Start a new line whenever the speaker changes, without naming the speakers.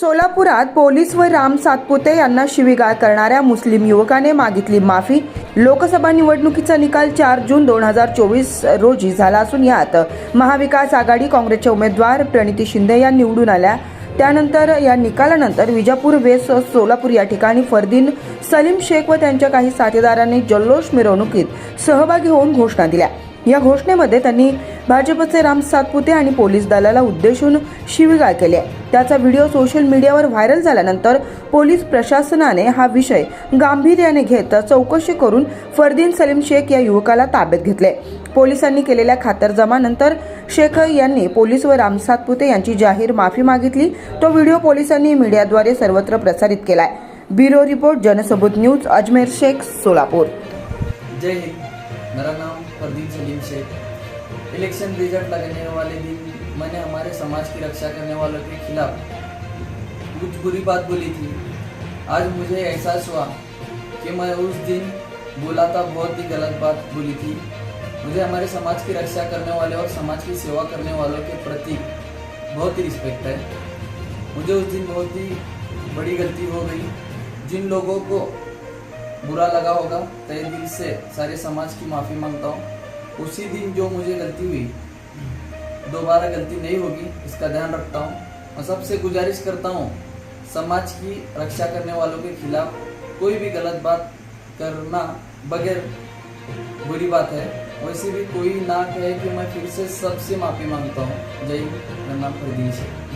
सोलापुरात पोलीस व राम सातपुते यांना शिवीगाळ करणाऱ्या मुस्लिम युवकाने मागितली माफी. लोकसभा निवडणुकीचा निकाल चार जून दोन हजार चोवीस रोजी झाला असून यात महाविकास आघाडी काँग्रेसच्या उमेदवार प्रणिती शिंदे या निवडून आल्या. त्यानंतर या निकालानंतर विजापूर वेस्ट सोलापूर या ठिकाणी फरदीन सलीम शेख व त्यांच्या काही साथीदारांनी जल्लोष मिरवणुकीत सहभागी होऊन घोषणा दिल्या. या घोषणेमध्ये त्यांनी भाजपचे राम सातपुते आणि पोलीस दलाला उद्देशून शिवीगाळ केली आहे. त्याचा व्हिडिओ सोशल मीडियावर व्हायरल झाल्यानंतर पोलीस प्रशासनाने हा विषय गांभीर्याने घेत चौकशी करून फरदीन सलीम शेख या युवकाला ताब्यात घेतले. पोलिसांनी केलेल्या खातरजमानंतर शेख यांनी पोलीस व राम सातपुते यांची जाहीर माफी मागितली. तो व्हिडिओ पोलिसांनी मीडियाद्वारे सर्वत्र प्रसारित केलाय. Bureau report Jansabut news Ajmer Shaikh Solapur.
जय हिंद. मेरा नाम प्रदीप सलीम शेख इलेक्शन रिज़ल्ट लगने वाले दिन मैंने हमारे समाज की रक्षा करने वालों के खिलाफ कुछ बुरी बात बोली थी। आज मुझे एहसास हुआ कि मैं उस दिन बोला था बहुत ही गलत बात बोली थी। मुझे हमारे समाज की रक्षा करने वाले और समाज की सेवा करने वालों के प्रति बहुत ही रिस्पेक्ट है। मुझे उस दिन बहुत ही बड़ी गलती हो गई। जिन लोगों को बुरा लगा होगा, तय दिल से सारे समाज की माफ़ी माँगता हूँ। उसी दिन जो मुझे गलती हुई, दोबारा गलती नहीं होगी, इसका ध्यान रखता हूँ। और सबसे गुजारिश करता हूँ, समाज की रक्षा करने वालों के खिलाफ कोई भी गलत बात करना बगैर बुरी बात है। वैसे भी कोई ना कहे कि मैं फिर से सबसे माफ़ी माँगता हूँ। जय मेरा नाम प्रदीप है